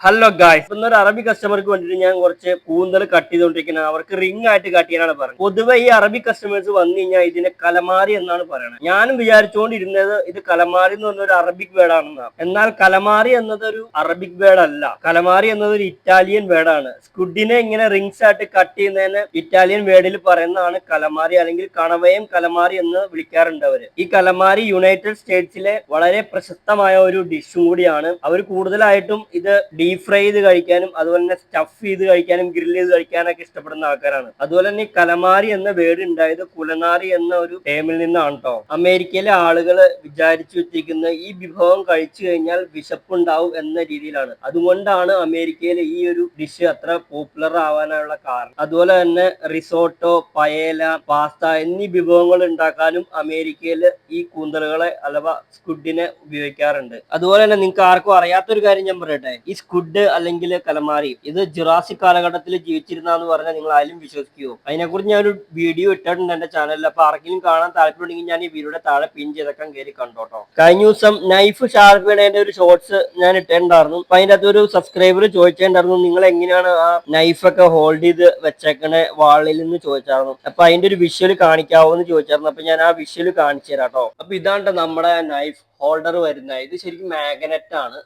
Hello guys ഇന്നൊരു അറബി കസ്റ്റമർക്ക് വേണ്ടിയിട്ട് ഞാൻ കുറച്ച് കൂന്തൽ കട്ട് ചെയ്തുകൊണ്ടിരിക്കുന്നത് അവർക്ക് റിംഗ് ആയിട്ട് കട്ട് ചെയ്യാനാണ് പറയുന്നത്. പൊതുവെ ഈ അറബി കസ്റ്റമേഴ്സ് വന്നു കഴിഞ്ഞാൽ ഇതിനെ കലമാരി എന്നാണ് പറയുന്നത് ഞാനും വിചാരിച്ചുകൊണ്ടിരുന്നത് ഇത് കലമാരി എന്ന് പറഞ്ഞ ഒരു അറബിക് വേർഡാണെന്നാണ് എന്നാൽ കലമാരി ഒരു അറബിക് വേർഡ് അല്ല. കലമാരി എന്നത് ഒരു ഇറ്റാലിയൻ വേർഡാണ് സ്കുഡിനെ ഇങ്ങനെ റിംഗ്സ് ആയിട്ട് കട്ട് ചെയ്യുന്നതിന് ഇറ്റാലിയൻ വേർഡിൽ പറയുന്നതാണ് കലമാരി അല്ലെങ്കിൽ കണവയും കലമാരി എന്ന് വിളിക്കാറുണ്ട് അവർ. ഈ കലമാരി യുണൈറ്റഡ് സ്റ്റേറ്റ്സിലെ വളരെ പ്രശസ്തമായ ഒരു ഡിഷും കൂടിയാണ്. അവർ കൂടുതലായിട്ടും ഇത് ഡീപ് ഫ്രൈ ചെയ്ത് കഴിക്കാനും അതുപോലെ തന്നെ സ്റ്റഫ് ചെയ്ത് കഴിക്കാനും ഗ്രിൽ ചെയ്ത് കഴിക്കാനൊക്കെ ഇഷ്ടപ്പെടുന്ന ആൾക്കാരാണ്. അതുപോലെ തന്നെ ഈ കലമാരി എന്ന വേർഡ് ഉണ്ടായത് കുലനാരി എന്ന ഒരു ടേമിൽ നിന്നാണ് കേട്ടോ അമേരിക്കയിലെ ആളുകൾ വിചാരിച്ചു വെച്ചിരിക്കുന്ന ഈ വിഭവം കഴിച്ചു കഴിഞ്ഞാൽ വിശപ്പുണ്ടാവും എന്ന രീതിയിലാണ്. അതുകൊണ്ടാണ് അമേരിക്കയിലെ ഈ ഒരു ഡിഷ് അത്ര പോപ്പുലർ ആവാനുള്ള കാരണം. അതുപോലെ തന്നെ റിസോട്ടോ പയേല പാസ്ത എന്നീ വിഭവങ്ങൾ ഉണ്ടാക്കാനും അമേരിക്കയിൽ ഈ കൂന്തലുകളെ അഥവാ സ്കുഡിനെ ഉപയോഗിക്കാറുണ്ട്. അതുപോലെ തന്നെ നിങ്ങൾക്ക് ആർക്കും അറിയാത്തൊരു കാര്യം ഞാൻ പറയട്ടെ. ഈ സ്കുഡ് അല്ലെങ്കിൽ കലമാരി ഇത് ജുറാസിക് കാലഘട്ടത്തിൽ ജീവിച്ചിരുന്ന എന്ന് പറഞ്ഞാൽ നിങ്ങൾ ആരും വിശ്വസിക്കുമോ അതിനെക്കുറിച്ച് ഞാൻ ഒരു വീഡിയോ ഇട്ടിട്ടുണ്ട് എന്റെ ചാനലിൽ അപ്പൊ ആർക്കെങ്കിലും കാണാൻ താല്പര്യമുണ്ടെങ്കിൽ ഞാൻ ഈ വീഡിയോയുടെ താഴെ പിൻ ചെയ്തൊക്കെ കയറി കണ്ടോട്ടോ കഴിഞ്ഞ ദിവസം നൈഫ് ഷാർപ്പ് ചെയ്യണതിന്റെ ഒരു ഷോർട്സ് ഞാൻ ഇട്ടിട്ടുണ്ടായിരുന്നു. അപ്പൊ അതിന്റെ അകത്ത് ഒരു സബ്സ്ക്രൈബർ ചോദിച്ചിട്ടുണ്ടായിരുന്നു നിങ്ങൾ എങ്ങനെയാണ് ആ നൈഫൊക്കെ ഹോൾഡ് ചെയ്ത് വെച്ചേക്കണേ വാളിൽ നിന്ന്? ചോദിച്ചായിരുന്നു. അപ്പൊ അതിന്റെ ഒരു വിഷ്വൽ കാണിക്കാവോ എന്ന് ചോദിച്ചായിരുന്നു. അപ്പൊ ഞാൻ ആ വിഷ്വൽ കാണിച്ചു തരാം കേട്ടോ അപ്പൊ ഇതാണ്ട് നമ്മുടെ നൈഫ് ഹോൾഡർ വരുന്നത്. ഇത് ശരിക്കും മാഗ്നറ്റ് ആണ്.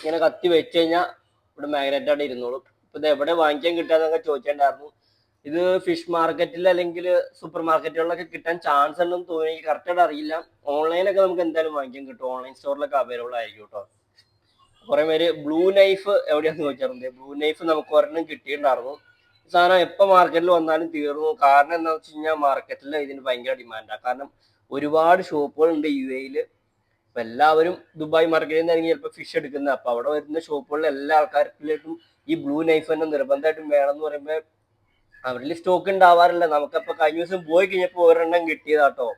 ഇങ്ങനെ കത്തി വെച്ച് കഴിഞ്ഞാൽ ഇവിടെ മാഗ്നറ്റ് അവിടെ ഇരുന്നോളും. ഇപ്പൊ ഇത് എവിടെ വാങ്ങിക്കാൻ കിട്ടാന്നൊക്കെ ചോദിച്ചിട്ടുണ്ടായിരുന്നു. ഇത് ഫിഷ് മാർക്കറ്റിൽ അല്ലെങ്കിൽ സൂപ്പർ മാർക്കറ്റുകളിലൊക്കെ കിട്ടാൻ ചാൻസ് ഉണ്ടെന്ന് തോന്നി കറക്റ്റായിട്ട് അറിയില്ല. ഓൺലൈനൊക്കെ നമുക്ക് എന്തായാലും വാങ്ങിക്കാൻ കിട്ടും. ഓൺലൈൻ സ്റ്റോറിലൊക്കെ അവൈലബിൾ ആയിരിക്കും കേട്ടോ കുറെ പേര് ബ്ലൂ നൈഫ് എവിടെയാന്ന് ചോദിച്ചിട്ടുണ്ട് ബ്ലൂ നൈഫ് നമുക്ക് ഒരെണ്ണം കിട്ടിയിട്ടുണ്ടായിരുന്നു. സാധനം എപ്പോൾ മാർക്കറ്റിൽ വന്നാലും തീർന്നു. കാരണം എന്താണെന്ന് വെച്ച് കഴിഞ്ഞാൽ മാർക്കറ്റിൽ ഇതിന് ഭയങ്കര ഡിമാൻഡാണ് കാരണം ഒരുപാട് ഷോപ്പുകളുണ്ട് യു എയിൽ അപ്പൊ എല്ലാവരും ദുബായ് മാർക്കറ്റിൽ നിന്നാണെങ്കിൽ ചിലപ്പോൾ ഫിഷ് എടുക്കുന്നത്. അപ്പൊ അവിടെ വരുന്ന ഷോപ്പുകളിൽ എല്ലാ ആൾക്കാർക്കും ഈ ബ്ലൂ നൈഫ് തന്നെ നിർബന്ധമായിട്ടും വേണം എന്ന് പറയുമ്പോൾ അവരിൽ സ്റ്റോക്ക് ഉണ്ടാവാറില്ല. നമുക്കപ്പോൾ കഴിഞ്ഞ ദിവസം പോയി കഴിഞ്ഞപ്പോൾ ഒരെണ്ണം കിട്ടിയതാട്ടോ.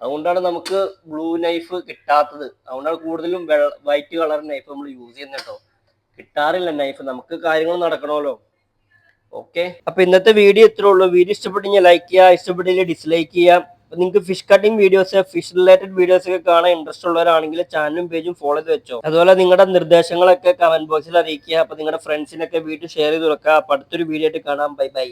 അതുകൊണ്ടാണ് നമുക്ക് ബ്ലൂ നൈഫ് കിട്ടാത്തത്. അതുകൊണ്ടാണ് കൂടുതലും വൈറ്റ് കളർ നൈഫ് നമ്മൾ യൂസ് ചെയ്യുന്നത് കേട്ടോ. കിട്ടാറില്ല നൈഫ് നമുക്ക് കാര്യങ്ങൾ നടക്കണമല്ലോ. ഓക്കെ അപ്പൊ ഇന്നത്തെ വീഡിയോ ഇത്രേ ഉള്ളൂ. വീഡിയോ ഇഷ്ടപ്പെട്ടെങ്കിൽ ലൈക്ക് ചെയ്യുക. ഇഷ്ടപ്പെട്ടില്ലെങ്കിൽ ഡിസ്ലൈക്ക് ചെയ്യുക. അപ്പൊ നിങ്ങൾക്ക് fish cutting videos fish related videos ഒക്കെ കാണാൻ ഇൻട്രസ്റ്റ് ഉള്ളവരാണെങ്കിൽ ചാനലും പേജും ഫോളോ ചെയ്ത് വെച്ചോ. അതുപോലെ നിങ്ങളുടെ നിർദ്ദേശങ്ങളൊക്കെ കമന്റ് ബോക്സിൽ അറിയിക്കുക. അപ്പൊ നിങ്ങളുടെ ഫ്രണ്ട്സിനൊക്കെ വീഡിയോ ഷെയർ ചെയ്ത് കൊടുക്കുക. അപ്പൊ അടുത്തൊരു വീഡിയോ ആയിട്ട് കാണാം. Bye bye